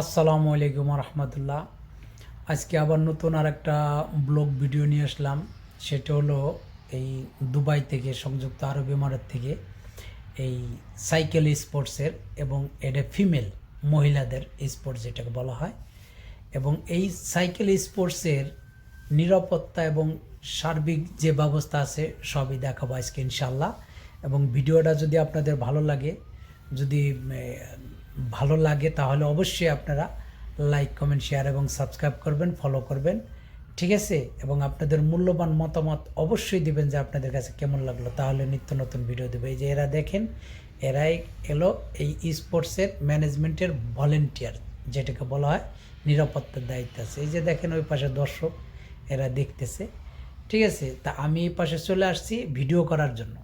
আসসালামু আলাইকুম রহমতুল্লাহ। আজকে আবার নতুন আর একটা ব্লগ ভিডিও নিয়ে আসলাম। সেটা হলো এই দুবাই থেকে সংযুক্ত আরব ইমারত থেকে এই সাইকেল স্পোর্টসের এবং এটা ফিমেল মহিলাদের স্পোর্টস যেটাকে বলা হয়। এবং এই সাইকেল স্পোর্টসের নিরাপত্তা এবং সার্বিক যে ব্যবস্থা আছে সবই দেখাবো আজকে ইনশাল্লাহ এবং ভিডিওটা যদি আপনাদের ভালো লাগে, যদি ভালো লাগে, তাহলে অবশ্যই আপনারা লাইক কমেন্ট শেয়ার এবং সাবস্ক্রাইব করবেন ফলো করবেন। ঠিক আছে? এবং আপনাদের মূল্যবান মতামত অবশ্যই দিবেন যে আপনাদের কাছে কেমন লাগল। তাহলে নিত্য নতুন ভিডিও দেবে। এই যে এরা দেখেন, এরাই এলো এই স্পোর্টসের ম্যানেজমেন্টের ভলেন্টিয়ার যেটাকে বলা হয়, নিরাপত্তার দায়িত্ব আছে। এই যে দেখেন, ওই পাশে দর্শক এরা দেখতেছে। ঠিক আছে? তা আমি এই পাশে চলে আসছি ভিডিও করার জন্য।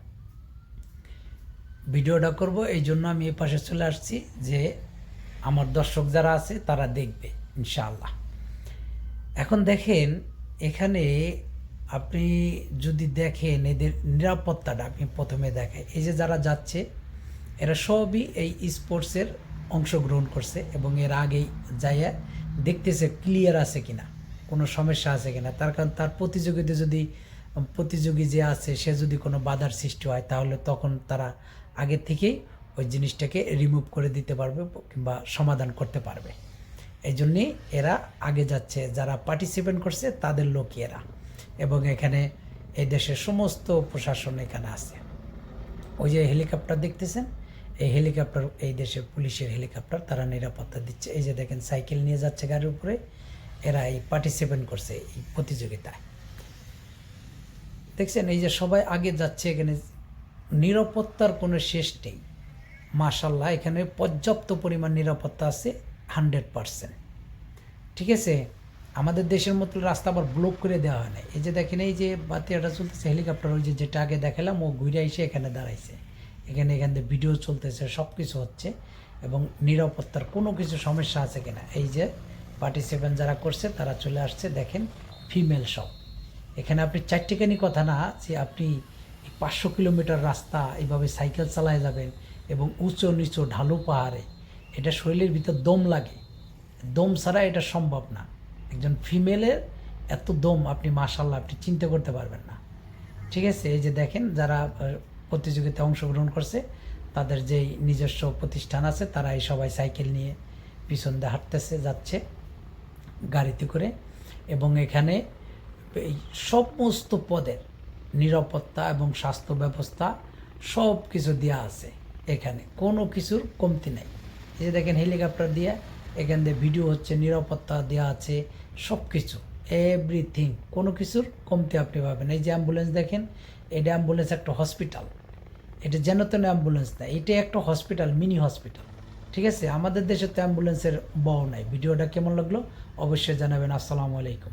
ভিডিওটা করব, এই জন্য আমি এই পাশে চলে আসছি যে আমার দর্শক যারা আছে, তারা দেখবে, ইনশাআল্লাহ। এখন দেখেন, এখানে আপনি যদি দেখেন এদের নিরাপত্তাটা, আপনি প্রথমে দেখেন। এই যে যারা যাচ্ছে, এরা সবই এই স্পোর্টসের অংশগ্রহণ করছে এবং এর আগেই যাইয়া দেখতেছে ক্লিয়ার আছে কিনা, কোনো সমস্যা আছে কিনা। তার কারণ তার প্রতিযোগিতা যদি, প্রতিযোগী যে আছে, সে যদি কোনো বাধার সৃষ্টি হয়, তাহলে তখন তারা আগে থেকেই ওই জিনিসটাকে রিমুভ করে দিতে পারবে কিংবা সমাধান করতে পারবে। এই জন্যেই এরা আগে যাচ্ছে, যারা পার্টিসিপেন্ট করছে তাদের লোকই এরা। এবং এখানে এই দেশের সমস্ত প্রশাসন এখানে আছে। ওই যে হেলিকপ্টার দেখতেছেন? এই হেলিকপ্টার এই দেশের পুলিশের হেলিকপ্টার তারা নিরাপত্তা দিচ্ছে। এই যে দেখেন, সাইকেল নিয়ে যাচ্ছে গাড়ির উপরে, এরা এই পার্টিসিপেন্ট করছে এই প্রতিযোগিতায়। দেখছেন, এই যে সবাই আগে যাচ্ছে এখানে নিরাপত্তার কোনো শেষ নেই। মাশাল্লাহ এখানে পর্যাপ্ত পরিমাণ নিরাপত্তা আছে, হান্ড্রেড পারসেন্ট। ঠিক আছে? আমাদের দেশের মতো রাস্তা আবার ব্লক করে দেওয়া হয় না। এই যে দেখেন, এই যে বাতিয়াটা চলতেছে, হেলিকপ্টার, ওই যে যেটা আগে দেখালাম, ও ঘুরে এসে এখানে দাঁড়াইছে। এখানে এখান থেকে ভিডিও চলতেছে সব কিছু হচ্ছে। এবং নিরাপত্তার কোনো কিছু সমস্যা আছে কিনা? এই যে পার্টিসিপেন্ট যারা করছে, তারা চলে আসছে, দেখেন, ফিমেল সব। এখানে আপনি চারটিখানি কথা না, যে আপনি পাঁচশো কিলোমিটার রাস্তা এইভাবে সাইকেল চালায় যাবেন এবং উঁচু নিচু ঢালু পাহাড়ে, এটা শরীরের ভিতর দম লাগে। দম ছাড়া এটা সম্ভব না। একজন ফিমেলের এত দম আপনি মাশাল্লাহ আপনি চিন্তা করতে পারবেন না। ঠিক আছে, এই যে দেখেন যারা প্রতিযোগিতায় অংশগ্রহণ করছে, তাদের যেই নিজস্ব প্রতিষ্ঠান আছে তারা এই সবাই সাইকেল নিয়ে পিছন দিয়ে হাঁটতেছে, যাচ্ছে গাড়িতে করে। এবং এখানে এই সমস্ত পদের নিরাপত্তা এবং স্বাস্থ্য ব্যবস্থা সব কিছু দেওয়া আছে এখানে। কোনো কিছুর কমতি নেই। এই যে দেখেন হেলিকপ্টার দিয়ে এখান দিয়ে ভিডিও হচ্ছে, নিরাপত্তা দেওয়া আছে সব কিছু এভরিথিং কোনো কিছুর কমতি আপনি পাবেন এই যে অ্যাম্বুলেন্স দেখেন, এটা অ্যাম্বুলেন্স একটা হসপিটাল এটা যেন তেন অ্যাম্বুলেন্স না, এটা একটা হসপিটাল মিনি হসপিটাল ঠিক আছে? আমাদের দেশে তো অ্যাম্বুলেন্সের বহ নাই। ভিডিওটা কেমন লাগল? অবশ্যই জানাবেন। আসসালামু আলাইকুম।